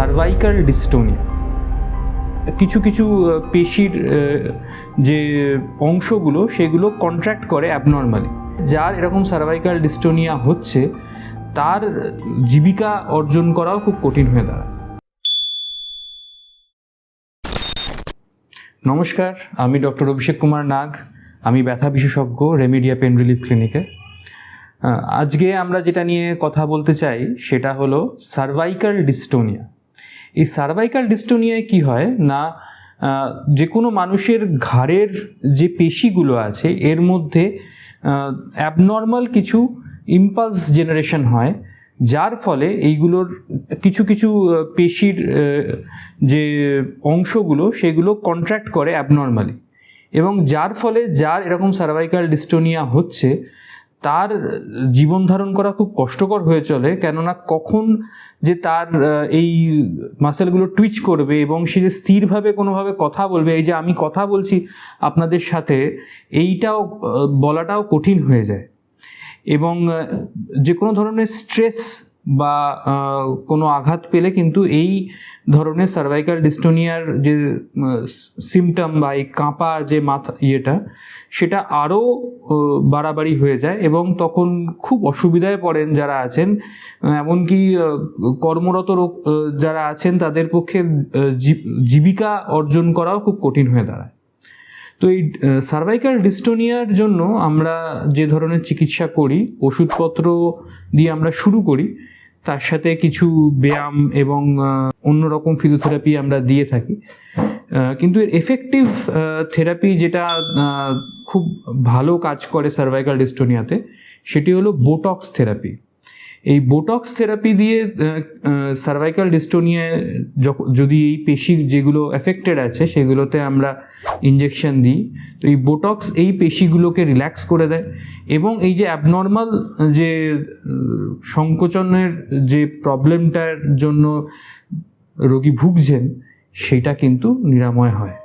Cervical dystonia. কিছু কিছু পেশির যে অংশগুলো, সেগুলো কন্ট্রাক্ট করে অ্যাবনর্মালি। যার এরকম সার্ভাইকাল ডিস্টোনিয়া হচ্ছে, তার জীবিকা অর্জন করাও খুব কঠিন হয়ে দাঁড়ায়। নমস্কার, আমি ডক্টর অভিষেক কুমার নাগ। আমি ব্যথা বিশেষজ্ঞ রেমিডিয়া পেন রিলিফ ক্লিনিকে। আজকে আমরা যেটা নিয়ে কথা বলতে চাই, সেটা হলো সার্ভাইকাল ডিস্টোনিয়া। এই সার্ভাইকাল ডিস্টোনিয়ায় কি হয়? না যে কোনো মানুষের ঘাড়ের যে পেশিগুলো আছে, এর মধ্যে অ্যাবনর্মাল কিছু ইম্পালস জেনারেশন হয়, যার ফলে এইগুলোর কিছু কিছু পেশির যে অংশগুলো, সেগুলো কন্ট্রাক্ট করে অ্যাবনর্মালি এবং যার ফলে যার এরকম সার্ভাইকাল ডিস্টোনিয়া হচ্ছে তার জীবন ধারণ করা খুব কষ্টকর হয়ে চলে, কেননা কখন যে তার এই মাসেলগুলো টুইচ করবে এবং সে যে স্থিরভাবে কোনোভাবে কথা বলবে, এই যে আমি কথা বলছি আপনাদের সাথে, এইটাও বলাটাও কঠিন হয়ে যায়। এবং যে কোনো ধরনের স্ট্রেস বা কোনো আঘাত পেলে কিন্তু এই ধরনের সার্ভাইকাল ডিস্টোনিয়ার যে সিমটম বা এই কাঁপা যে মাথা ইয়েটা সেটা আরও বাড়াবাড়ি হয়ে যায় এবং তখন খুব অসুবিধায় পড়েন যারা আছেন। এমনকি কর্মরত আহ, যারা আছেন তাদের পক্ষে জীবিকা অর্জন করাও খুব কঠিন হয়ে দাঁড়ায়। তো এই সার্ভাইকাল ডিস্টোনিয়ার জন্য আমরা যে ধরনের চিকিৎসা করি ওষুধপত্র দিয়ে আমরা শুরু করি তার সাথে কিছু ব্যায়াম এবং অন্যরকম ফিজিওথেরাপি আমরা দিয়ে থাকি। কিন্তু এর এফেক্টিভ থেরাপি যেটা খুব ভালো কাজ করে সার্ভাইকাল ডিস্টোনিয়াতে সেটি হলো বোটক্স থেরাপি এই বোটক্স থেরাপি দিয়ে সার্ভাইকাল ডিস্টোনিয়ায় যদি এই পেশি যেগুলো এফেক্টেড আছে, সেগুলোতে আমরা ইঞ্জেকশন দিই, তো এই বোটক্স এই পেশিগুলোকে রিল্যাক্স করে দেয় এবং এই যে অ্যাবনর্মাল যে সংকোচনের যে প্রবলেমটার জন্য রোগী ভুগছেন, সেটা কিন্তু নিরাময় হয়।